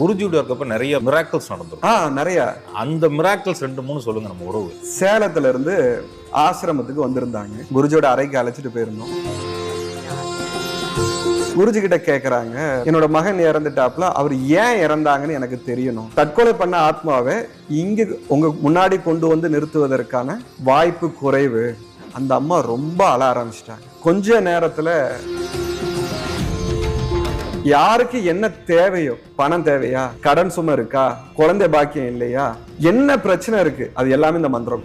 குருஜியோட இருக்கப்ப நிறைய மிராக்கிள்ஸ் நடந்திருக்கும். ஆ நிறைய. அந்த மிராக்கிள்ஸ் ரெண்டு மூணு சொல்லுங்க நம்ம உறவு. சேலத்துல இருந்து ஆசிரமத்துக்கு வந்திருந்தாங்க. குருஜியோட அறைக்கு அழைச்சிட்டு போயிருந்தோம். குருஜி கிட்ட கேக்குறாங்க என்னோட மகன் இறந்துட்டாப்ல அவர் ஏன் இறந்தாங்கன்னு எனக்கு தெரியணும். தற்கொலை பண்ண ஆத்மாவை இங்க உங்க முன்னாடி கொண்டு வந்து நிறுத்துவதற்கான வாய்ப்பு குறைவு. அந்த அம்மா ரொம்ப அழ ஆரம்பிச்சிட்டாங்க. கொஞ்ச நேரத்துல யாருக்கு என்ன தேவையோ பணம் தேவையா கடன் சுமை இருக்கா குழந்தை பாக்கியம் இல்லையா என்ன பிரச்சனை இருக்கு அது எல்லாமே இந்த மந்திரம்.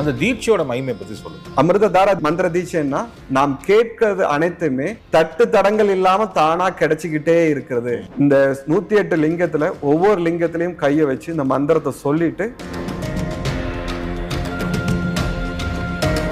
அந்த தீட்சையோட மகிமை பத்தி சொல்லுங்க. அமிர்ததார மந்திர தீட்சைன்னா நாம் கேட்கறது அனைத்துமே தட்டு தடங்கள் இல்லாம தானா கிடைச்சிக்கிட்டே இருக்கிறது. இந்த நூத்தி எட்டு லிங்கத்துல ஒவ்வொரு லிங்கத்திலையும் கையை வச்சு இந்த மந்திரத்தை சொல்லிட்டு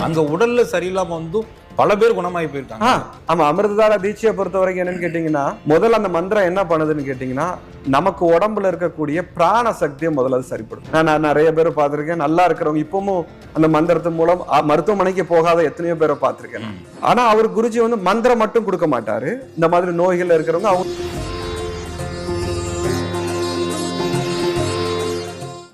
அங்க உடல்ல சரியில்லாம வந்து பல பேர் குணமாகி போயிருக்காங்க. ஆ, ஆமா அமிர்ததார தீட்சையை பொறுத்த வரைக்கும் என்னன்னு கேட்டீங்கன்னா முதல்ல அந்த மந்திரம் என்ன பண்ணுதுன்னு கேட்டீங்கன்னா நமக்கு உடம்புல இருக்கக்கூடிய பிராண சக்தியை முதல்ல அது சரிப்படுத்தும். நான் நிறைய பேர் பார்த்திருக்கேன் நல்லா இருக்கிறவங்க இப்பவும் அந்த மந்திரத்தின் மூலம் மருத்துவமனைக்கு போகாத எத்தனையோ பேரை பார்த்திருக்கேன். நான். ஆனா அவர் குருஜி வந்து மந்திரம் மட்டும் கொடுக்க மாட்டாரு. இந்த மாதிரி நோய்கள் இருக்கிறவங்க அவங்க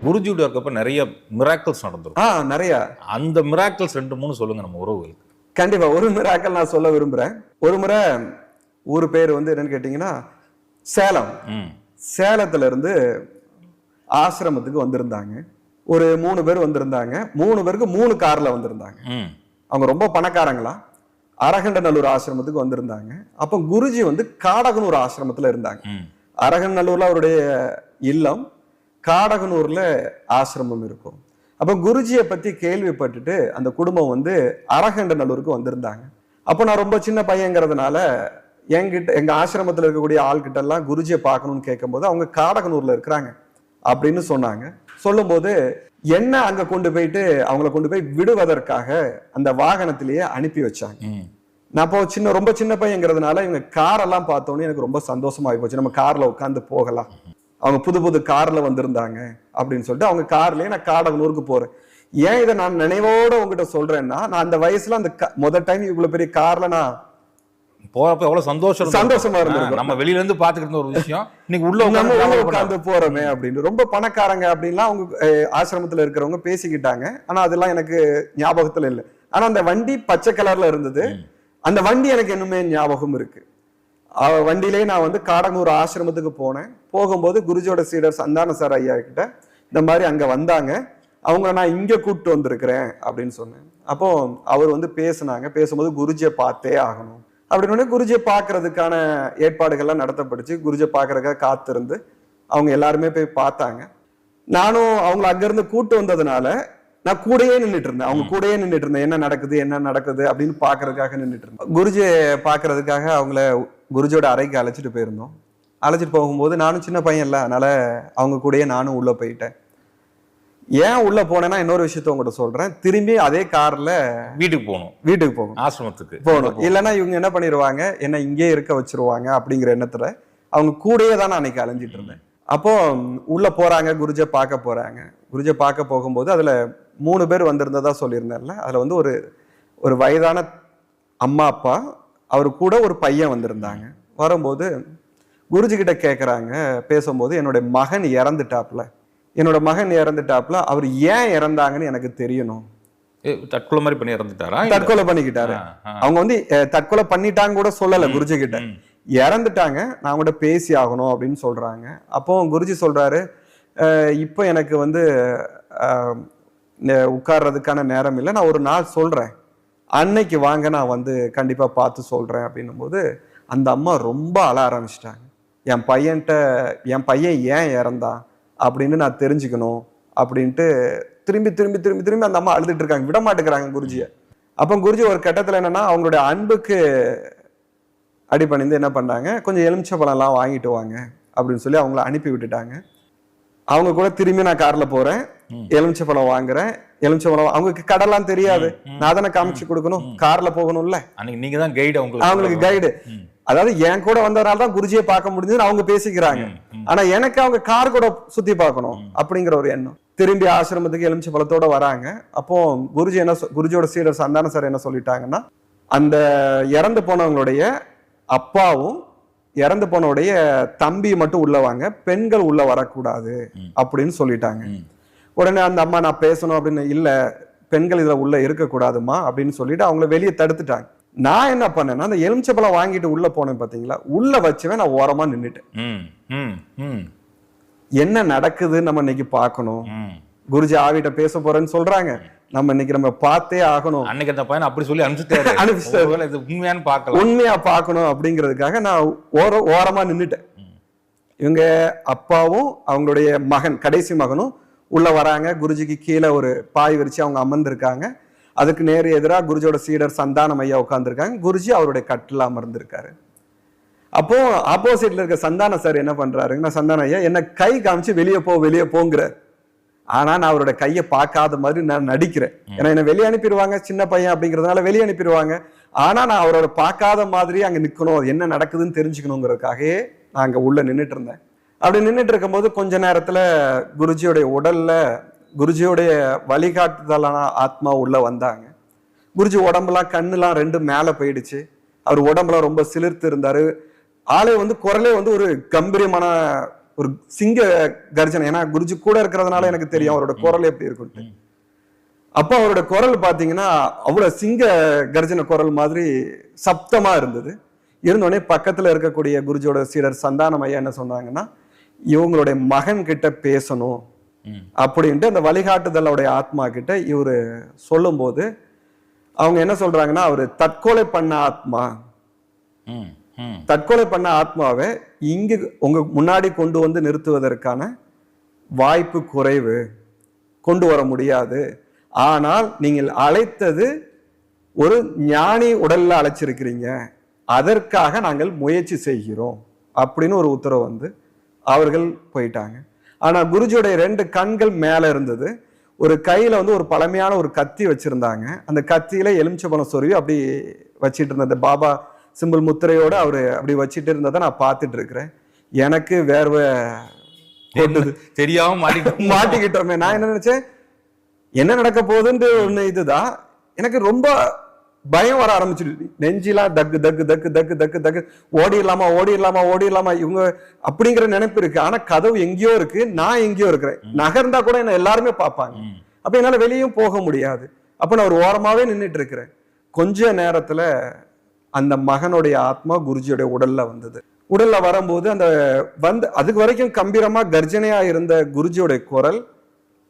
குருஜியோட இருக்கப்ப நிறைய மிராக்கிள்ஸ் நடந்திருக்கும். ஆ நிறைய. அந்த மிராக்கிள்ஸ் ரெண்டு மூணு சொல்லுங்க நம்ம உறவுகளுக்கு. கண்டிப்பா ஒரு மிராக்கள் நான் சொல்ல விரும்புறேன். ஒரு முறை ஊர் பேர் வந்து என்னன்னு கேட்டீங்கன்னா சேலம். சேலத்துல இருந்து ஆசிரமத்துக்கு வந்திருந்தாங்க. ஒரு மூணு பேர் வந்திருந்தாங்க. மூணு பேருக்கு மூணு கார்ல வந்திருந்தாங்க. அவங்க ரொம்ப பணக்காரங்களா? அரகண்டநல்லூர் ஆசிரமத்துக்கு வந்திருந்தாங்க. அப்போ குருஜி வந்து காடகனூர் ஆசிரமத்துல இருந்தாங்க. ம். அரகநல்லூர்ல அவருடைய இல்லம் காடகனூர்ல ஆசிரமம் இருக்கும். அப்போ குருஜியை பத்தி கேள்விப்பட்டுட்டு அந்த குடும்பம் வந்து அரகண்டநல்லூருக்கு வந்திருந்தாங்க. அப்போ நான் ரொம்ப சின்ன பையங்கிறதுனால என்கிட்ட எங்க ஆசிரமத்துல இருக்கக்கூடிய ஆள்கிட்ட எல்லாம் குருஜியை பார்க்கணும்னு கேட்கும்போது அவங்க காடகனூர்ல இருக்கிறாங்க அப்படின்னு சொன்னாங்க. சொல்லும்போது என்ன அங்க கொண்டு போயிட்டு அவங்கள கொண்டு போய் விடுவதற்காக அந்த வாகனத்திலேயே அனுப்பி வச்சாங்க. நான் இப்போ சின்ன ரொம்ப சின்ன பையங்கிறதுனால இவங்க காரெல்லாம் பார்த்தோன்னே எனக்கு ரொம்ப சந்தோஷமாகி போச்சு. நம்ம கார்ல உட்காந்து போகலாம். அவங்க புது புது கார்ல வந்திருந்தாங்க அப்படின்னு சொல்லிட்டு அவங்க கார்லயே நான் காடகனூருக்கு போறேன். ஏன் இதை நான் நினைவோட உங்ககிட்ட சொல்றேன்னா நான் அந்த வயசுல அந்த முதல் டைம் இவ்வளவு பெரிய கார்ல நான் போறப்ப எவ்வளவு சந்தோஷம். சந்தோஷமா இருந்திருக்கும். நம்ம வெளியில இருந்து பாத்துக்கிட்டு ஒரு விஷயம். இன்னைக்கு உள்ள நம்ம உட்கார்ந்து போறோமே அப்படின்னு. ரொம்ப பணக்காரங்க அப்படின்லாம் அவங்க ஆசிரமத்துல இருக்கிறவங்க பேசிக்கிட்டாங்க. ஆனா அதெல்லாம் எனக்கு ஞாபகத்துல இல்லை. ஆனா அந்த வண்டி பச்சை கலர்ல இருந்தது. அந்த வண்டி எனக்கு இன்னுமே ஞாபகம் இருக்கு. வண்டியிலே நான் வந்து காடங்கூர் ஆசிரமத்துக்கு போனேன். போகும்போது குருஜியோட சீடர் சந்தான சார் ஐயா கிட்ட இந்த மாதிரி அங்க வந்தாங்க. அவங்க நான் இங்க கூப்பிட்டு வந்திருக்கிறேன். அப்படின்னு சொன்னேன். அப்போ அவர் வந்து பேசுனாங்க. பேசும்போது குருஜியை பார்த்தே ஆகணும். அப்படின்னு குருஜியை பார்க்கறதுக்கான ஏற்பாடுகள்லாம் நடத்தப்பட்டுச்சு. குருஜியை பார்க்கறதுக்காக காத்திருந்து அவங்க எல்லாருமே போய் பார்த்தாங்க. நானும் அவங்கள அங்கிருந்து கூட்டு வந்ததுனால நான் கூடயே நின்றுட்டு இருந்தேன். அவங்க கூடயே நின்றுட்டு இருந்தேன். என்ன நடக்குது என்ன நடக்குது அப்படின்னு பார்க்கறதுக்காக நின்றுட்டு இருந்தேன். குருஜியை பார்க்கறதுக்காக அவங்கள குருஜியோட அறைக்கு அழைச்சிட்டு போயிருந்தோம். அழைச்சிட்டு போகும்போது நானும் சின்ன பையன் இல்லை அதனால அவங்க கூடயே நானும் உள்ள போயிட்டேன். ஏன் உள்ள போனேன்னா இன்னொரு விஷயத்த உங்ககிட்ட சொல்றேன். திரும்பி அதே கார்ல வீட்டுக்கு போகணும். வீட்டுக்கு போகும் ஆசிரமத்துக்கு. போகணும். இல்லைன்னா இவங்க என்ன பண்ணிடுவாங்க? என்ன இங்கே இருக்க வச்சிருவாங்க அப்படிங்கிற எண்ணத்துல அவங்க கூடயே தான் நான் அன்னைக்கு அலைஞ்சிட்டு இருந்தேன். அப்போ ம், உள்ள போறாங்க குருஜை பார்க்க போறாங்க. குருஜை பார்க்க போகும்போது அதுல மூணு பேர் வந்திருந்ததா சொல்லியிருந்தேன்ல. அதுல வந்து ஒரு ஒரு வயதான அம்மா அப்பா அவர் கூட ஒரு பையன் வந்திருந்தாங்க. வரும்போது குருஜி கிட்ட கேட்குறாங்க பேசும்போது என்னுடைய மகன் இறந்துட்டாப்ல. என்னோட மகன் இறந்துட்டாப்ல. அவர் ஏன் இறந்தாங்கன்னு எனக்கு தெரியணும். தற்கொலை மாதிரி பண்ணி இறந்துட்டாரா? தற்கொலை பண்ணிக்கிட்டாரு. அவங்க வந்து தற்கொலை பண்ணிட்டாங்க கூட சொல்லல குருஜி கிட்ட. இறந்துட்டாங்க. நான் கூட பேசி ஆகணும் அப்படின்னு சொல்றாங்க. அப்போ குருஜி சொல்றாரு இப்போ எனக்கு வந்து உட்கார்றதுக்கான நேரம் இல்லை. நான் ஒரு நாள் சொல்றேன். அன்னைக்கு வாங்க நான் வந்து கண்டிப்பாக பார்த்து சொல்கிறேன் அப்படின்னும் போது அந்த அம்மா ரொம்ப அழ ஆரம்பிச்சிட்டாங்க. என் பையன்கிட்ட என் பையன் ஏன் இறந்தான் அப்படின்னு நான் தெரிஞ்சுக்கணும் அப்படின்ட்டு திரும்பி திரும்பி திரும்பி திரும்பி அந்த அம்மா அழுதுட்டு இருக்காங்க. விட மாட்டேங்கிறாங்க குருஜியை. அப்போ குருஜி ஒரு கட்டத்தில் என்னன்னா அவங்களுடைய அன்புக்கு அடிப்பணிந்து என்ன பண்ணாங்க கொஞ்சம் எலுமிச்சை பழம்லாம் வாங்கிட்டு வாங்க அப்படின்னு சொல்லி அவங்கள அனுப்பி விட்டுட்டாங்க. அவங்க கூட திரும்பி நான் காரில் போகிறேன் எலுமிச்சை பழம் வாங்குறேன். எலுமிச்சை பழம் அவங்களுக்கு கடலாம் தெரியாது. நான் தானே காமிச்சு கொடுக்கணும். கார்ல போகணும்ல. நீங்க தான் கைடு அவங்களுக்கு அவங்களுக்கு கைடு. அதாவது என் கூட வந்ததுனால தான் குருஜியை பார்க்க முடிஞ்சதுன்னு அவங்க பேசிக்கிறாங்க. ஆனா எனக்கு அவங்க கார் கூட சுத்தி பார்க்கணும் அப்படிங்கிற ஒரு எண்ணம். திரும்பி ஆசிரமத்துக்கு எலுமிச்சை பழத்தோட வராங்க. அப்போ குருஜி என்ன குருஜியோட சீடர் சந்தான சார் என்ன சொல்லிட்டாங்கன்னா அந்த இறந்து போனவங்களுடைய அப்பாவும் இறந்து போனவுடைய தம்பி மட்டும் உள்ள வாங்க. பெண்கள் உள்ள வரக்கூடாது. அப்படின்னு சொல்லிட்டாங்க. உடனே அந்த அம்மா நான் பேசணும் அப்படின்னு இல்ல பெண்கள் இதுல உள்ள இருக்கக்கூடாதுமா அப்படின்னு சொல்லிட்டு அவங்கள வெளியே தடுத்துட்டாங்க. நான் என்ன பண்ணேன்னா அந்த எலுமிச்சப்பழம் வாங்கிட்டு உள்ள போனேன் பாத்தீங்களா? உள்ள வச்சவன் நான் ஓரமா ம் என்ன நடக்குதுன்னு நம்ம இன்னைக்கு பார்க்கணும். குருஜி ஆவிட்ட பேச போறேன்னு சொல்றாங்க. நம்ம இன்னைக்கு நம்ம பார்த்தே ஆகணும். அன்னைக்கு அந்த பையன் அப்படி சொல்லி அனுப்பிச்சிட்டாரு. அனுப்பிச்சிட்டாரு. இது உண்மையான்னு பார்க்கலாம். உண்மையா பார்க்கணும் அப்படிங்கிறதுக்காக நான் ஓர ஓரமா நின்னுட்டேன். ம். இவங்க அப்பாவும் அவங்களுடைய மகன் கடைசி மகனும் உள்ள வராங்க. குருஜிக்கு கீழே ஒரு பாய் விரிச்சு அவங்க அமர்ந்திருக்காங்க. அதுக்கு நேர் எதிராக குருஜியோட சீடர் சந்தானம் ஐயா உட்கார்ந்திருக்காங்க. குருஜி அவருடைய கட்டில் அமர்ந்திருக்காரு. அப்போ ஆப்போசிட்ல இருக்க சந்தான சார் என்ன பண்றாருங்கன்னா சந்தான ஐயா என்ன கை காமிச்சு வெளியே போ வெளியே போங்கிறார் ஆனா நான் அவரோட கையை பார்க்காத மாதிரி நான் நடிக்கிறேன். ஏன்னா என்ன வெளியே அனுப்பிடுவாங்க சின்ன பையன் அப்படிங்கிறதுனால வெளியே அனுப்பிடுவாங்க. ஆனா நான் அவரோட பார்க்காத மாதிரி அங்க நிக்கணும். அது என்ன நடக்குதுன்னு தெரிஞ்சுக்கணுங்கிறதுக்காகவே நான் அங்க உள்ள நின்னுட்டு இருந்தேன். அப்படி நின்னுட்டு இருக்கும்போது கொஞ்ச நேரத்துல குருஜியோடைய உடல்ல குருஜியோடைய வழிகாட்டுதலான ஆத்மா உள்ள வந்தாங்க. குருஜி உடம்புலாம் கண்ணுலாம் ரெண்டு மேல போயிடுச்சு. அவர் உடம்புலாம் ரொம்ப சிலிர்த்து இருந்தாரு. ஆளே வந்து குரலே வந்து ஒரு கம்பீரியமான ஒரு சிங்க கர்ஜனை. ஏன்னா குருஜி கூட இருக்கிறதுனால எனக்கு தெரியும் அவரோட குரல் எப்படி இருக்கும்ட்டு அப்போ அவரோட குரல் பாத்தீங்கன்னா அவ்வளவு சிங்க கர்ஜன குரல் மாதிரி சப்தமா இருந்தது. இருந்தோடனே பக்கத்துல இருக்கக்கூடிய குருஜியோட சீடர் சந்தானம் ஐயா என்ன சொன்னாங்கன்னா இவங்களுடைய மகன் கிட்ட பேசணும் அப்படின்ட்டு அந்த வழிகாட்டுதலோடைய ஆத்மா கிட்ட இவரு சொல்லும்போது அவங்க என்ன சொல்றாங்கன்னா அவரு தற்கொலை பண்ண ஆத்மா. தற்கொலை பண்ண ஆத்மாவை இங்கு உங்க முன்னாடி கொண்டு வந்து நிறுத்துவதற்கான வாய்ப்பு குறைவு. கொண்டு வர முடியாது. ஆனால் நீங்கள் அழைத்தது ஒரு ஞானி உடல்ல அழைச்சிருக்கிறீங்க. அதற்காக நாங்கள் முயற்சி செய்கிறோம். அப்படின்னு ஒரு உத்தரவு வந்து அவர்கள் போயிட்டாங்க. ஆனா குருஜியோடைய ரெண்டு கண்கள் மேல இருந்தது. ஒரு கையில வந்து ஒரு பழமையான ஒரு கத்தி வச்சிருந்தாங்க. அந்த கத்தியில எலுமிச்சபழம் சொருவி அப்படி வச்சிட்டு இருந்த அந்த பாபா சிம்பிள் முத்திரையோட அவரு அப்படி வச்சிட்டு இருந்ததை நான் பார்த்துட்டு இருக்கிறேன். எனக்கு வேர்வை கொட்டுது. தெரியாம மாட்டிக்கிட்டு மாட்டிக்கிட்டோமே. நான் என்ன நினைச்சேன்? என்ன நடக்க போகுதுன்ற ஒண்ணு இதுதான். எனக்கு ரொம்ப பயம் வர ஆரம்பிச்சிடுச்சு நெஞ்சிலாம் தக்கு தக்கு தக்கு தக்கு தக்கு தக்கு. ஓடிடலாமா ஓடிடலாமா ஓடிடலாமா இவங்க அப்படிங்கிற நினைப்பு இருக்கு. ஆனா கதவு எங்கேயோ இருக்கு நான் எங்கேயோ இருக்கிறேன். நகர்ந்தா கூட என்ன எல்லாருமே பார்ப்பாங்க. அப்ப என்னால வெளியும் போக முடியாது. அப்ப நான் ஒரு ஓரமாவே நின்னுட்டு இருக்கிறேன் கொஞ்ச நேரத்துல அந்த மகனுடைய ஆத்மா குருஜியோட உடல்ல வந்தது. உடல்ல வரும்போது அந்த வந்து அதுக்கு வரைக்கும் கம்பீரமா கர்ஜனையா இருந்த குருஜியோட குரல்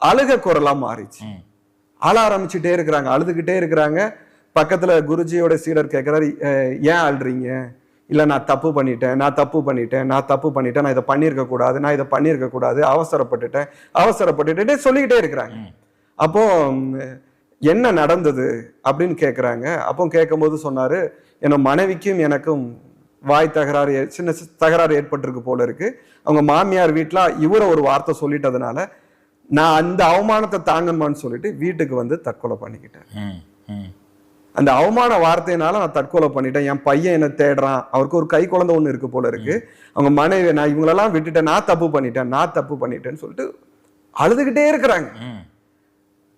அழுக குரலா மாறிச்சு. அழ ஆரம்பிச்சுட்டே இருக்கிறாங்க அழுதுகிட்டே இருக்கிறாங்க. பக்கத்துல குருஜியோட சீடர் கேட்கிறாரு "அஹ், ஏன் அழுறீங்க இல்ல நான் தப்பு பண்ணிட்டேன் நான் தப்பு பண்ணிட்டேன் நான் தப்பு பண்ணிட்டேன் நான் இதை பண்ணியிருக்க கூடாது நான் இதை பண்ணியிருக்க கூடாது அவசரப்பட்டுட்டேன் அவசரப்பட்டுட்டே சொல்லிக்கிட்டே இருக்கிறாங்க. அப்போ என்ன நடந்தது? அப்படின்னு கேட்குறாங்க அப்போ கேட்கும்போது சொன்னாரு என் மனைவிக்கும் எனக்கும் வாய் தகராறு சின்ன தகராறு ஏற்பட்டிருக்கு போல இருக்கு. அவங்க மாமியார் வீட்டில் இவரை ஒரு வார்த்தை சொல்லிட்டதுனால நான் அந்த அவமானத்தை தாங்கணுமான்னு சொல்லிட்டு வீட்டுக்கு வந்து தற்கொலை பண்ணிக்கிட்டேன். அந்த அவமான வார்த்தையினால நான் தற்கொலை பண்ணிட்டேன். என் பையன் என்ன தேடுறான். அவருக்கு ஒரு கை குழந்தை ஒன்று இருக்கு போல இருக்கு. அவங்க மனைவி நான் இவங்களெல்லாம் விட்டுட்டேன் நான் தப்பு பண்ணிட்டேன் நான் தப்பு பண்ணிட்டேன்னு சொல்லிட்டு அழுதுகிட்டே இருக்கிறாங்க.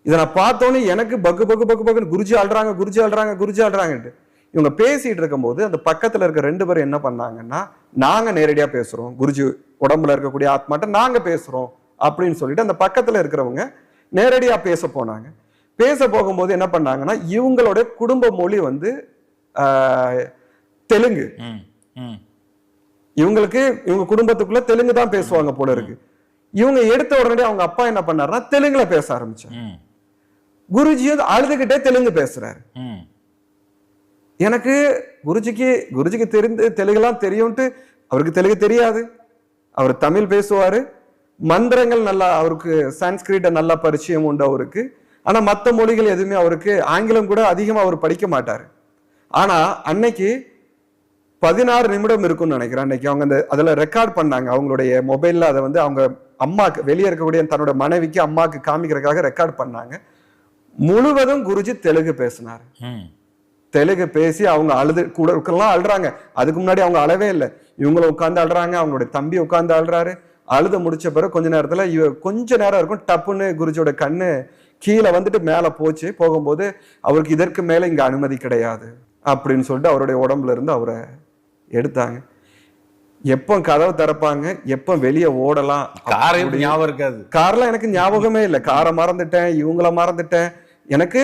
இதை நான் பார்த்தோன்னே எனக்கு பக்கு பக்கு பக்கு பக்குன்னு குருஜி ஆள்றாங்க குருஜி ஆள்றாங்க குருஜி ஆள்றாங்கன்ட்டு இவங்க பேசிட்டு இருக்கும்போது அந்த பக்கத்துல இருக்க ரெண்டு பேரும் என்ன பண்ணாங்கன்னா நாங்க நேரடியா பேசுறோம். குருஜி உடம்புல இருக்கக்கூடிய ஆத்மாட்ட நாங்க பேசுறோம். அப்படின்னு சொல்லிட்டு அந்த பக்கத்துல இருக்கிறவங்க நேரடியா பேச போனாங்க. பேச போகும்போது என்ன பண்ணாங்கன்னா இவங்களோட குடும்ப மொழி வந்து தெலுங்கு. இவங்களுக்கு இவங்க குடும்பத்துக்குள்ள தெலுங்கு தான் பேசுவாங்க போல இருக்கு. இவங்க எடுத்த உடனே அவங்க அப்பா என்ன பண்ணாருன்னா தெலுங்குல பேச ஆரம்பிச்சாங்க ம். குருஜி வந்து அழுதுகிட்டே தெலுங்கு பேசுறாரு. எனக்கு குருஜிக்கு குருஜிக்கு தெரிந்து தெலுங்குலாம் தெரியும்ட்டு அவருக்கு தெலுங்கு தெரியாது. அவர் தமிழ் பேசுவாரு. மந்திரங்கள் நல்லா அவருக்கு சான்ஸ்கிரிட்ட நல்லா பரிச்சயம் உண்டு அவருக்கு. ஆனா மற்ற மொழிகள் எதுவுமே அவருக்கு ஆங்கிலம் கூட அதிகமா அவர் படிக்க மாட்டாரு. ஆனா அன்னைக்கு பதினாறு நிமிடம் இருக்கும்னு நினைக்கிறேன் அன்னைக்கு. அவங்க அந்த அதுல ரெக்கார்ட் பண்ணாங்க. அவங்களுடைய மொபைல்ல அதை வந்து அவங்க அம்மாக்கு வெளியே இருக்கக்கூடிய தன்னோட மனைவிக்கு அம்மாக்கு காமிக்கிறதுக்காக ரெக்கார்ட் பண்ணாங்க. முழுவதும் குருஜி தெலுங்கு பேசினார். தெலுங்கு பேசி அவங்க அழுது கூட இருக்கலாம் அழுறாங்க. அதுக்கு முன்னாடி அவங்க அழவே இல்லை. இவங்களும் உட்காந்து அழுறாங்க அவங்களுடைய தம்பி உட்காந்து அழுறாரு. அழுத முடிச்ச பிறகு கொஞ்ச நேரத்துல இவ கொஞ்ச நேரம் இருக்கும் டப்புன்னு குருஜியோட கண்ணு கீழே வந்துட்டு மேல போச்சு. போகும்போது அவருக்கு இதற்கு மேல இங்க அனுமதி கிடையாது அப்படின்னு சொல்லிட்டு அவருடைய உடம்புல இருந்து அவரை எடுத்தாங்க. எப்போ கதவு திறப்பாங்க? எப்போ வெளியே ஓடலாம்? ஞாபகம் இருக்காது. கார்லாம் எனக்கு ஞாபகமே இல்லை. காரை மறந்துட்டேன் இவங்கள மறந்துட்டேன். எனக்கு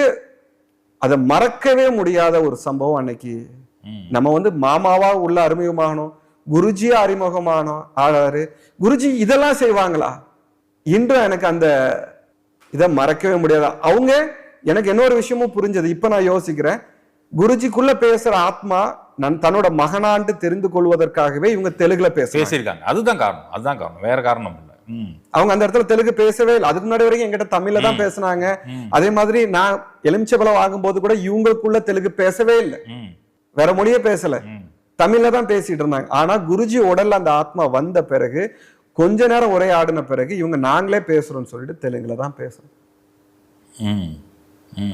அதை மறக்கவே முடியாத ஒரு சம்பவம் அன்னைக்கு. நம்ம வந்து மாமாவா உள்ள அறிமுகமாகணும் குருஜியா அறிமுகமானோம் ஆகாரு குருஜி இதெல்லாம் செய்வாங்களா? இன்றும் எனக்கு அந்த இதை மறக்கவே முடியாது. அவங்க எனக்கு இன்னொரு விஷயமும் புரிஞ்சது. இப்ப நான் யோசிக்கிறேன். குருஜிக்குள்ள பேசுற ஆத்மா நான் தன்னோட மகனாண்டு தெரிந்து கொள்வதற்காகவே இவங்க தெலுங்குல பேசுறாங்க. பேசியிருக்காங்க. அதுதான் காரணம். அதுதான் காரணம். வேற காரணம் இல்லை. அவங்க அந்த இடத்துல தெலுங்கு பேசவே இல்லை. அதுக்கு முன்னாடி வரைக்கும் என்கிட்ட தமிழ்ல தான் பேசுனாங்க. அதே மாதிரி நான் எலுமிச்சபலம் வாங்கும்போது கூட இவங்களுக்குள்ள தெலுங்கு பேசவே இல்லை. வேற மொழியே பேசல. தமிழ்ல தான் பேசிட்டு இருந்தாங்க. ஆனா குருஜி உடல்ல அந்த ஆத்மா வந்த பிறகு கொஞ்ச நேரம் உரையாடின பிறகு இவங்க நாங்களே பேசுறோம்னு சொல்லிட்டு தெலுங்குல தான் பேசுறோம்.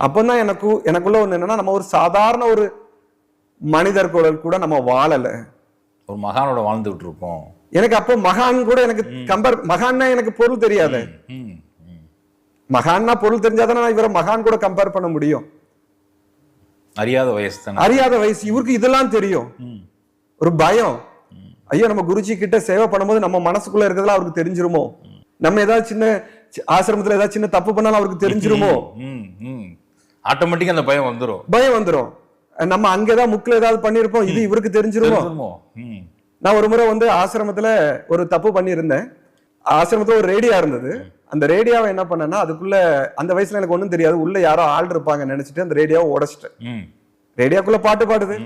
அப்பதான் எனக்கு எனக்குள்ள ஒண்ணு என்னன்னா நம்ம ஒரு சாதாரண ஒரு மனிதர் குரல் கூட நம்ம வாழல. ஒரு மகானோட வாழ்ந்துகிட்டு இருக்கோம் எனக்கு அப்போ மகான் கூட எனக்கு கம்பேர் மகான்னா எனக்கு பொருள் தெரியாது. மகான்னா பொருள் தெரிஞ்சாதானே நான் இவரை மகான் கூட கம்பேர் பண்ண முடியும். அறியாத வயசு தானே. அறியாத வயசு இவருக்கு இதெல்லாம் தெரியும். ஒரு பயம். ஐயோ நம்ம குருஜி கிட்ட சேவை பண்ணும்போது நம்ம மனசுக்குள்ள இருக்கிறதுலாம் அவருக்கு தெரிஞ்சிருமோ? நம்ம ஏதாவது சின்ன ஆசிரமத்துல ஏதாவது சின்ன தப்பு பண்ணாலும் அவருக்கு தெரிஞ்சிருமோ? ஆட்டோமேட்டிக்கா அந்த பயம் வந்துரும். பயம் வந்துரும். நம்ம அங்கேதான் முக்கில் ஏதாவது பண்ணியிருப்போம். இது இவருக்கு தெரிஞ்சிருமோ? நான் ஒரு முறை வந்து ஆசிரமத்துல ஒரு தப்பு பண்ணியிருந்தேன். ஆசிரமத்துல ஒரு ரேடியா இருந்தது. அந்த ரேடியோவை என்ன பண்ணேன்னா அதுக்குள்ள அந்த வயசுல எனக்கு ஒண்ணும் தெரியாது. உள்ள யாரோ ஆள் இருப்பாங்க நினைச்சிட்டு அந்த ரேடியோவை உடைச்சிட்டேன் ரேடியோக்குள்ள பாட்டு பாடுது.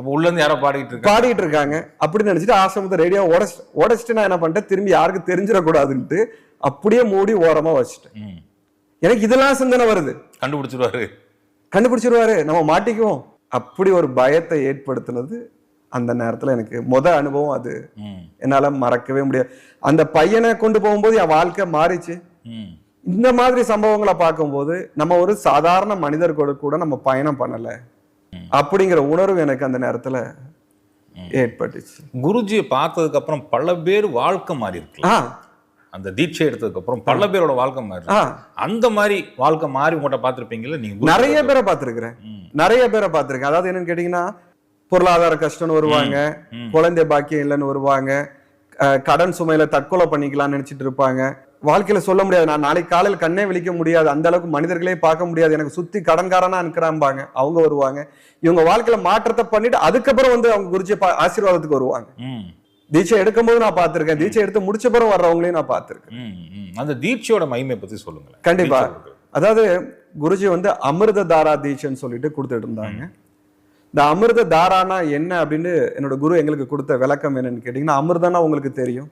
அப்போ உள்ள இருந்து யாரோ பாடிட்டு இருக்காங்க. பாடிட்டு இருக்காங்க. அப்படின்னு நினைச்சிட்டு ஆசிரமத்தை ரேடியோ உடச்சிட்டு உடச்சிட்டு நான் என்ன பண்ணிட்டேன்? திரும்பி யாருக்கு தெரிஞ்சிடக்கூடாதுன்ட்டு அப்படியே மூடி ஓரமா வச்சுட்டேன். எனக்கு இதெல்லாம் சிந்தனை வருது. கண்டுபிடிச்சிருவாரு. கண்டுபிடிச்சிருவாரு. நம்ம மாட்டிக்குவோம். அப்படி ஒரு பயத்தை ஏற்படுத்தினது அந்த நேரத்துல எனக்கு முத அனுபவம் அது. என்னால மறக்கவே முடியாது. அந்த பையனை கொண்டு போகும்போது என் வாழ்க்கை மாறிச்சு. இந்த மாதிரி சம்பவங்களை பார்க்கும்போது நம்ம ஒரு சாதாரண மனிதர் கூட கூட நம்ம பயணம் பண்ணல. அப்படிங்கிற உணர்வு எனக்கு அந்த நேரத்துல ஏற்பட்டுச்சு. குருஜியை பார்த்ததுக்கு அப்புறம் பல பேர் வாழ்க்கை மாறி இருக்கலாம். அந்த தீட்சை எடுத்ததுக்கு அப்புறம் பல பேரோட வாழ்க்கை மாறி அந்த மாதிரி வாழ்க்கை மாறி உங்கள்கிட்ட பார்த்திருப்பீங்கல்ல? நீங்க நிறைய பேரை பார்த்திருக்கிறேன். நிறைய பேரை பார்த்திருக்கேன். அதாவது என்னன்னு கேட்டீங்கன்னா பொருளாதார கஷ்டம்னு வருவாங்க. குழந்தை பாக்கியம் இல்லைன்னு வருவாங்க கடன் சுமையில தற்கொலை பண்ணிக்கலாம்னு நினைச்சிட்டு இருப்பாங்க. வாழ்க்கையில சொல்ல முடியாது. நான் நாளைக்கு காலையில கண்ணே விழிக்க முடியாது. அந்த அளவுக்கு மனிதர்களே பார்க்க முடியாது. எனக்கு சுத்தி கடன்காரனா இருக்கிறாம்பாங்க அவங்க வருவாங்க. இவங்க வாழ்க்கையில மாற்றத்தை பண்ணிட்டு அதுக்கப்புறம் வந்து அவங்க குருஜி ஆசீர்வாதத்துக்கு வருவாங்க. ம். தீட்சை எடுக்கும்போது நான் பார்த்திருக்கேன். தீட்சை எடுத்து முடிச்ச பிறகு வர்றவங்களையும் நான் பார்த்திருக்கேன். அந்த தீட்சையோட மகிமை பத்தி சொல்லுங்களேன். கண்டிப்பா. அதாவது குருஜி வந்து அமிர்த தாரா தீட்சைன்னு சொல்லிட்டு கொடுத்துட்டு இருந்தாங்க இந்த அமிர்த தாரானா என்ன அப்படின்னு என்னோட குரு எங்களுக்கு கொடுத்த விளக்கம் என்னன்னு கேட்டீங்கன்னா அமிர்தம்னா உங்களுக்கு தெரியும்.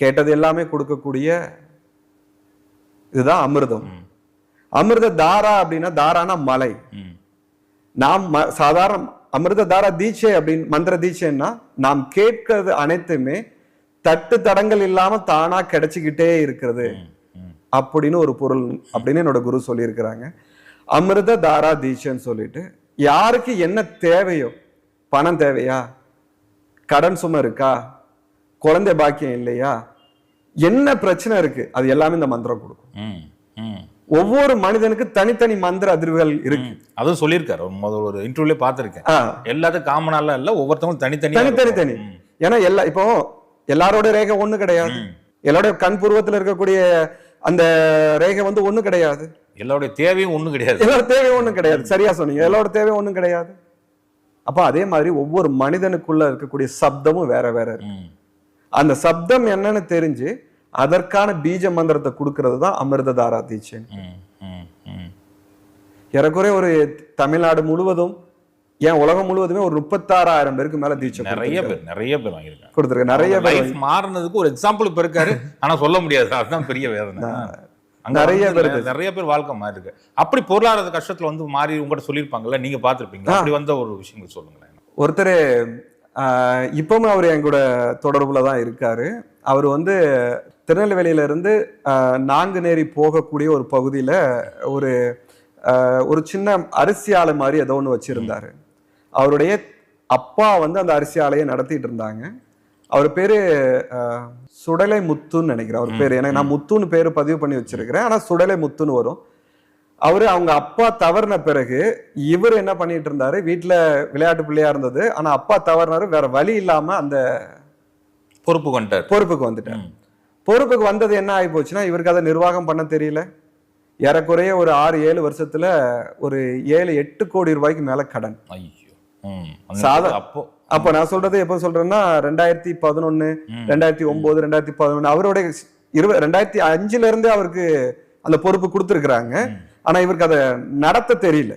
கேட்டது எல்லாமே கொடுக்கக்கூடிய இதுதான் அமிர்தம். அமிர்த தாரா அப்படின்னா தாரானா மலை. நாம் சாதாரண அமிர்த தாரா தீட்சை அப்படின்னு மந்திர தீட்சைன்னா நாம் கேட்கிறது அனைத்துமே தட்டு தடங்கள் இல்லாம தானா கிடைச்சிக்கிட்டே இருக்கிறது. அப்படின்னு ஒரு பொருள் அப்படின்னு என்னோட குரு சொல்லியிருக்கிறாங்க. அமிர்த தாரா தீட்சைன்னு சொல்லிட்டு யாருக்கு என்ன தேவையோ பணம் தேவையா? கடன் சுமை இருக்கா? குழந்தை பாக்கியம் இல்லையா? என்ன பிரச்சனை இருக்கு? அது எல்லாமே இந்த மந்திரம் கொடுக்கும். ஒவ்வொரு மனிதனுக்கு தனித்தனி மந்திர அதிர்வுகள் இருக்கு. அதுவும் சொல்லியிருக்காரு. ஒரு முதல் ஒரு இன்டர்வியூலே பார்த்திருக்கேன். எல்லாத்துக்கும் காமனால இல்ல ஒவ்வொருத்தவங்களும் தனித்தனியா தனித்தனி இருக்கும். தனி ஏன்னா எல்லா இப்போ எல்லாரோட ரேகை ஒண்ணு கிடையாது. எல்லாரோட கண் பூர்வத்துல இருக்கக்கூடிய அந்த ரேகை வந்து ஒண்ணு கிடையாது. எல்லாருடைய தேவையும் ஒண்ணும் கிடையாது. எல்லாரோட தேவை ஒண்ணும் கிடையாது. சரியா சொன்னீங்க. எல்லாரோட தேவை ஒண்ணும் கிடையாது. அப்ப அதே மாதிரி ஒவ்வொரு மனிதனுக்குள்ள இருக்கக்கூடிய சப்தமும் வேற வேற இருக்கு. அந்த சப்தம் என்னன்னு தெரிஞ்சு அதற்கான பீஜ மந்திரத்தை கொடுக்கறது தான் அமிர்ததாரா தீட்சை ம், ம், ம். ஏறக்குறைய ஒரு தமிழ்நாடு முழுவதும் ஏன் உலகம் முழுவதுமே ஒரு முப்பத்தாறாயிரம் பேருக்கு மேல தீட்சை நிறைய பேர் நிறைய பேர் வாங்கியிருக்காங்க. கொடுத்துருக்க நிறைய பேர் மாறினதுக்கு ஒரு எக்ஸாம்பிள் இப்ப இருக்காரு. ஆனா சொல்ல முடியாது. அதுதான் பெரிய வேதனை. அங்க நிறைய பேருக்கு. நிறைய பேர் வாழ்க்கை மாறி இருக்கு அப்படி பொருளாதார கஷ்டத்துல வந்து மாறி உங்கள்கிட்ட சொல்லியிருப்பாங்கல்ல நீங்க பார்த்திருப்பீங்க அப்படி வந்த ஒரு விஷயங்கள் சொல்லுங்களேன். ஒருத்தர் இப்பவும் அவர் என் கூட தொடர்புல தான் இருக்காரு. அவர் வந்து திருநெல்வேலியில இருந்து ஆஹ், நாங்குநேரி போகக்கூடிய ஒரு பகுதியில ஒரு ஒரு சின்ன அரிசி ஆலை மாதிரி ஏதோ ஒன்று வச்சிருந்தாரு. அவருடைய அப்பா வந்து அந்த அரிசி ஆலையை நடத்திட்டு இருந்தாங்க. அவர் பேரு சுடலை முத்துன்னு நினைக்கிறேன். அவர் பேரு. எனக்கு நான் முத்துன்னு பேரு பதிவு பண்ணி வச்சிருக்கிறேன். ஆனா சுடலை முத்துன்னு வரும். அவரு அவங்க அப்பா தவறின பிறகு இவர் என்ன பண்ணிட்டு இருந்தாரு? வீட்டுல விளையாட்டு பிள்ளையா இருந்தது. ஆனா அப்பா தவறினாரு வேற வழி இல்லாம அந்த பொறுப்பு வந்துட்டார். பொறுப்புக்கு வந்துட்டார். பொறுப்புக்கு வந்தது என்ன ஆகி போச்சுன்னா இவருக்கு அதை நிர்வாகம் பண்ண தெரியல. ஏறக்குறைய ஒரு ஆறு ஏழு வருஷத்துல ஒரு ஏழு எட்டு கோடி ரூபாய்க்கு மேல கடன். சாதா- அப்போ அப்ப நான் சொல்றது எப்ப சொல்றேன்னா ரெண்டாயிரத்தி பதினொன்னு. ரெண்டாயிரத்தி ஒன்பது ரெண்டாயிரத்தி பதினொன்னு அவருடைய இருபது ரெண்டாயிரத்தி அஞ்சுல இருந்தே அவருக்கு அந்த பொறுப்பு கொடுத்துருக்குறாங்க. ஆனால் இவருக்கு அதை நடத்த தெரியல.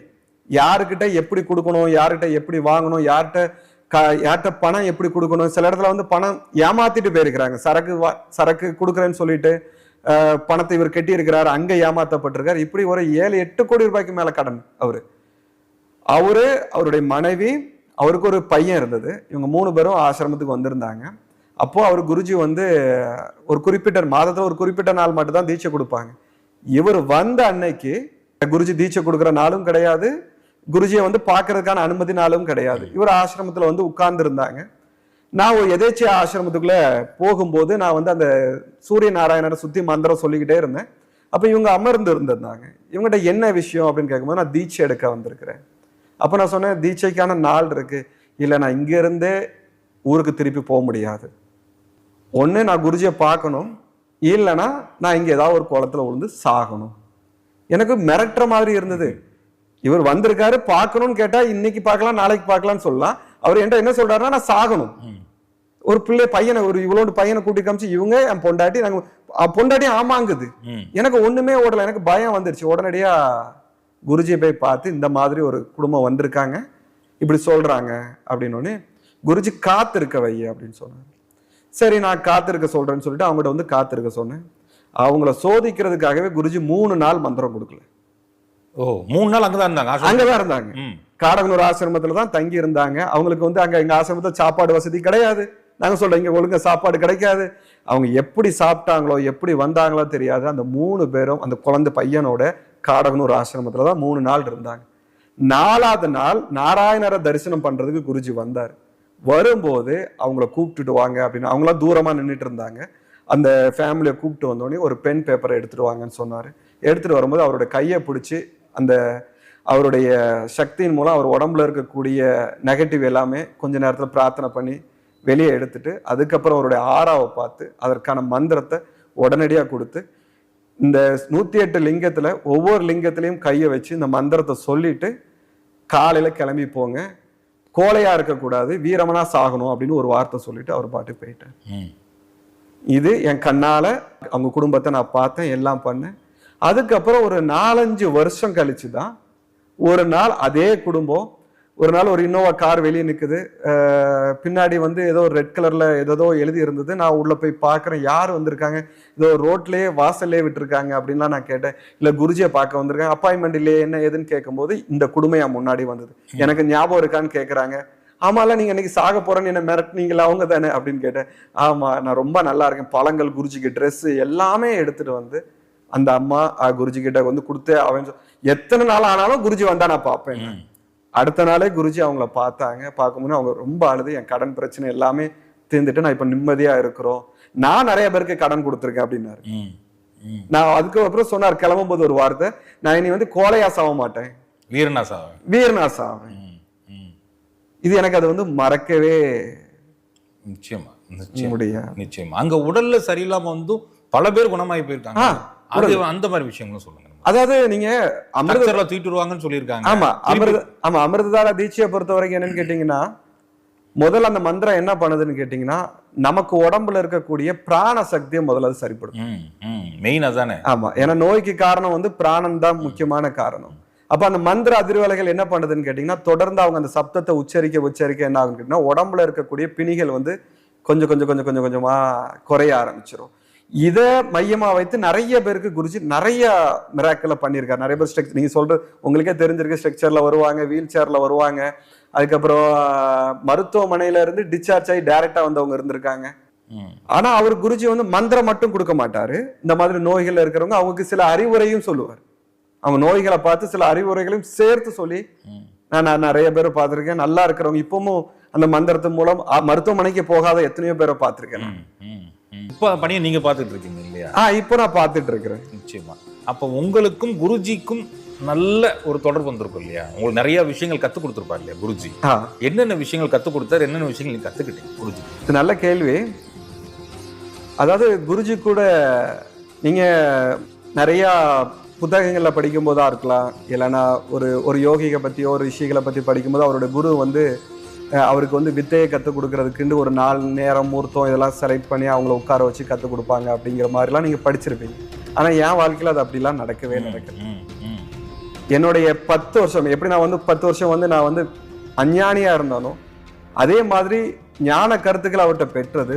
யாருக்கிட்ட எப்படி கொடுக்கணும் யார்கிட்ட எப்படி வாங்கணும் யார்கிட்ட க யார்கிட்ட பணம் எப்படி கொடுக்கணும் சில இடத்துல வந்து பணம் ஏமாத்திட்டு போயிருக்கிறாங்க. சரக்கு வா சரக்கு கொடுக்குறேன்னு சொல்லிட்டு பணத்தை இவர் கட்டியிருக்கிறார் அங்கே ஏமாத்தப்பட்டிருக்கார். இப்படி ஒரு ஏழு எட்டு கோடி ரூபாய்க்கு மேலே கடன் அவர். அவரு அவருடைய மனைவி அவருக்கு ஒரு பையன் இருந்தது. இவங்க மூணு பேரும் ஆசிரமத்துக்கு வந்திருந்தாங்க. அப்போது அவர் குருஜி வந்து ஒரு குறிப்பிட்ட மாதத்தில் ஒரு குறிப்பிட்ட நாள் மட்டும் தான் தீட்சை கொடுப்பாங்க. இவர் வந்த அன்னைக்கு குருஜி தீட்சை கொடுக்குற நாளும் கிடையாது. குருஜியை வந்து பார்க்கறதுக்கான அனுமதி நாளும் கிடையாது. இவர் ஆசிரமத்தில் வந்து உட்கார்ந்து இருந்தாங்க நான் ஒரு எதேச்சியா ஆசிரமத்துக்குள்ளே போகும்போது நான் வந்து அந்த சூரிய நாராயணரை சுற்றி மந்திரம் சொல்லிக்கிட்டே இருந்தேன். அப்போ இவங்க அமர்ந்து இருந்திருந்தாங்க. இவங்ககிட்ட என்ன விஷயம் அப்படின்னு கேட்கும்போது நான் தீட்சை எடுக்க வந்திருக்கிறேன். அப்போ நான் சொன்னேன் தீட்சைக்கான நாள் இருக்கு. இல்லை நான் இங்கேருந்தே ஊருக்கு திருப்பி போக முடியாது. ஒன்று நான் குருஜியை பார்க்கணும். இல்லைன்னா நான் இங்கே ஏதாவது ஒரு குளத்துல விழுந்து சாகணும். எனக்கு மிரட்டுற மாதிரி இருந்தது. இவர் வந்திருக்காரு பார்க்கணும்னு கேட்டா இன்னைக்கு பார்க்கலாம் நாளைக்கு பார்க்கலாம்னு சொல்லலாம். அவர் என்கிட்ட என்ன சொல்றாருன்னா நான் சாகணும். ஒரு பிள்ளை பையனை ஒரு இவ்வளோண்டு பையனை கூட்டி காமிச்சு இவங்க என் பொண்டாட்டி நாங்க பொண்டாட்டி ஆமாங்குது. எனக்கு ஒண்ணுமே ஓடல எனக்கு பயம் வந்துருச்சு. உடனடியா குருஜியை போய் பார்த்து இந்த மாதிரி ஒரு குடும்பம் வந்திருக்காங்க இப்படி சொல்றாங்க அப்படின்னு குருஜி காத்திருக்க வை அப்படின்னு சொன்னாங்க சரி நான் காத்திருக்க சொல்றேன்னு சொல்லிட்டு அவங்ககிட்ட வந்து காத்திருக்க சொன்னேன். அவங்கள சோதிக்கிறதுக்காகவே குருஜி மூணு நாள் மந்திரம் கொடுக்கல. ஓ மூணு நாள் அங்கதான் இருந்தாங்க. அங்கதான் இருந்தாங்க. காடகனூர் ஆசிரமத்துல தான் தங்கி இருந்தாங்க அவங்களுக்கு வந்து அங்க எங்க ஆசிரமத்துல சாப்பாடு வசதி கிடையாது. நாங்க சொல்றோம் இங்க ஒழுங்கா சாப்பாடு கிடைக்காது. அவங்க எப்படி சாப்பிட்டாங்களோ எப்படி வந்தாங்களோ தெரியாது. அந்த மூணு பேரும் அந்த குழந்தை பையனோட காடகனூர் ஆசிரமத்துல தான் மூணு நாள் இருந்தாங்க. நாலாவது நாள் நாராயணரை தரிசனம் பண்றதுக்கு குருஜி வந்தார். வரும்போது அவங்கள கூப்பிட்டுட்டு வாங்க அப்படின்னு அவங்களாம் தூரமா நின்றுட்டு இருந்தாங்க. அந்த ஃபேமிலியை கூப்பிட்டு வந்தோடனே ஒரு பென் பேப்பரை எடுத்துகிட்டு வாங்கன்னு சொன்னார். எடுத்துகிட்டு வரும்போது அவரோட கையை பிடிச்சி அந்த அவருடைய சக்தியின் மூலம் அவர் உடம்புல இருக்கக்கூடிய நெகட்டிவ் எல்லாமே கொஞ்ச நேரத்தில் பிரார்த்தனை பண்ணி வெளியே எடுத்துட்டு அதுக்கப்புறம் அவருடைய ஆறாவை பார்த்து அதற்கான மந்திரத்தை உடனடியாக கொடுத்து இந்த நூற்றி எட்டு லிங்கத்தில் ஒவ்வொரு லிங்கத்திலையும் கையை வச்சு இந்த மந்திரத்தை சொல்லிட்டு காலையில் கிளம்பி போங்க. கோலையாக இருக்கக்கூடாது வீரமனா சாகணும் அப்படின்னு ஒரு வார்த்தை சொல்லிட்டு அவர் பாட்டு போயிட்டார். இது என் கண்ணால அவங்க குடும்பத்தை நான் பார்த்தேன் எல்லாம் பண்ணேன். அதுக்கப்புறம் ஒரு நாலஞ்சு வருஷம் கழிச்சு தான் ஒரு நாள் அதே குடும்பம் ஒரு நாள் ஒரு இன்னோவா கார் வெளியே நிக்குது. அஹ் பின்னாடி வந்து ஏதோ ரெட் கலர்ல ஏதோ எழுதி இருந்தது. நான் உள்ள போய் பார்க்கறேன் யார் வந்திருக்காங்க? ஏதோ ரோட்லயே வாசல்லே விட்டுருக்காங்க அப்படின்லாம் நான் கேட்டேன். இல்ல குருஜியை பார்க்க வந்திருக்காங்க அப்பாயின்மெண்ட் இல்லையே என்ன ஏதுன்னு கேட்கும்போது இந்த குடும்பம் என் முன்னாடி வந்தது. எனக்கு ஞாபகம் இருக்கான்னு கேட்கறாங்க. ஆமால நீங்க இன்னைக்கு சாக போறேன்னு என்ன மிரட்டுனீங்களா? அவங்க தானே அப்படின்னு கேட்டேன். ஆமா நான் ரொம்ப நல்லா இருக்கேன். பழங்கள் குருஜிக்கு Dress எல்லாமே எடுத்துட்டு வந்து அந்த அம்மா குருஜி கிட்ட வந்து கொடுத்து அவன் எத்தனை நாள் ஆனாலும் குருஜி வந்தா நான் பார்ப்பேன். அடுத்த நாளே குருஜி அவங்கள பார்த்தாங்க. பார்க்கும்போது அவங்க ரொம்ப அழுது. என் கடன் பிரச்சனை எல்லாமே தீர்ந்துட்டு நான் இப்ப நிம்மதியா இருக்கிறோம். நான் நிறைய பேருக்கு கடன் கொடுத்துருக்கேன் அப்படின்னாரு. நான் அதுக்கு அப்புறம் சொன்னார் கிளம்பும்போது ஒரு வார்த்தை. நான் இனி வந்து கோலையா சாக மாட்டேன். வீரனா சாவன் வீரனா சாவேன் ம். ம். இது எனக்கு அது வந்து மறக்கவே நிச்சயமா நிச்சயமா நிச்சயமா. அங்க உடல்ல சரியில்லாம வந்து பல பேர் குணமாயி போயிருக்காங்க. அது அந்த மாதிரி விஷயங்களும் சொல்லுங்க அதாவது நீங்க அமிர்த அமிர்தர்ல தூக்கிட்டு சொல்லியிருக்காங்க. ஆமா அமிர்த ஆமா அமிர்ததார தீட்சையை பொறுத்த வரைக்கும் என்னன்னு கேட்டீங்கன்னா முதல்ல அந்த மந்திரம் என்ன பண்ணுதுன்னு கேட்டீங்கன்னா நமக்கு உடம்புல இருக்கக்கூடிய பிராண சக்தியை முதல்ல அது சரிப்படுத்தும். மெயின் அதானே? ஆமா ஏன்னா நோய்க்கு காரணம் வந்து பிராணம் தான் முக்கியமான காரணம். அப்ப அந்த மந்திர அதிர்வலைகள் என்ன பண்ணுதுன்னு கேட்டீங்கன்னா தொடர்ந்து அவங்க அந்த சப்தத்தை உச்சரிக்க உச்சரிக்க என்ன ஆகுன்னு கேட்டீங்கன்னா உடம்புல இருக்கக்கூடிய பிணிகள் வந்து கொஞ்சம் கொஞ்சம் கொஞ்சம் கொஞ்சம் கொஞ்சமா குறைய ஆரம்பிச்சிரும். இதை மையமா வைத்து நிறைய பேருக்கு குருஜி நிறைய மிராக்கிள பண்ணியிருக்காரு. நிறைய பேர் ஸ்ட்ரக்சர் நீங்க சொல்ற உங்களுக்கே தெரிஞ்சிருக்கு ஸ்ட்ரக்சர்ல வருவாங்க வீல் சேர்ல வருவாங்க. அதுக்கப்புறம் மருத்துவமனையில இருந்து டிஸ்சார்ஜ் ஆகி டைரக்டா வந்தவங்க இருந்திருக்காங்க. ஆனா அவர் குருஜி வந்து மந்திரம் மட்டும் கொடுக்க மாட்டாரு. இந்த மாதிரி நோய்கள் இருக்கிறவங்க அவங்களுக்கு சில அறிவுரையும் சொல்லுவார். அவங்க நோய்களை பார்த்து சில அறிவுரைகளையும் சேர்த்து சொல்லி. நான் நிறைய பேரை பார்த்திருக்கேன். நல்லா இருக்கிறவங்க இப்பவும் அந்த மந்திரத்தின் மூலம் மருத்துவமனைக்கு போகாத எத்தனையோ பேரை பார்த்திருக்கேன். இப்ப பணியை நீங்க பாத்துட்டு இருக்கீங்க இல்லையா? ஆ இப்போ நான் பார்த்துட்டு இருக்கிறேன். நிச்சயமா. அப்ப உங்களுக்கும் குருஜிக்கும் நல்ல ஒரு தொடர்பு வந்திருக்கும் இல்லையா? உங்களுக்கு நிறைய விஷயங்கள் கத்து கொடுத்துருப்பாரு இல்லையா குருஜி? என்னென்ன விஷயங்கள் கத்து கொடுத்தாரு? என்னென்ன விஷயங்கள் நீங்க கத்துக்கிட்டீங்க குருஜி? இது நல்ல கேள்வி. அதாவது குருஜி கூட நீங்க நிறைய புத்தகங்களில் படிக்கும் போதா இருக்கலாம். இல்லைன்னா ஒரு ஒரு யோகிகை பத்தியோ ஒரு ரிஷிகளை பத்தி படிக்கும்போது அவருடைய குரு வந்து அவருக்கு வந்து வித்தையை கற்றுக் கொடுக்கறதுக்குண்டு ஒரு நாள் நேரம் முகூர்த்தம் இதெல்லாம் செலக்ட் பண்ணி அவங்கள உட்கார வச்சு கற்றுக் கொடுப்பாங்க அப்படிங்கிற மாதிரிலாம் நீங்க படிச்சிருப்பீங்க. ஆனா என் வாழ்க்கையில அது அப்படிலாம் நடக்கவே ம். என்னுடைய பத்து வருஷம் எப்படி நான் வந்து பத்து வருஷம் வந்து நான் வந்து அஞ்ஞானியா இருந்தாலும் அதே மாதிரி ஞான கருத்துக்கள் அவர்கிட்ட பெற்றது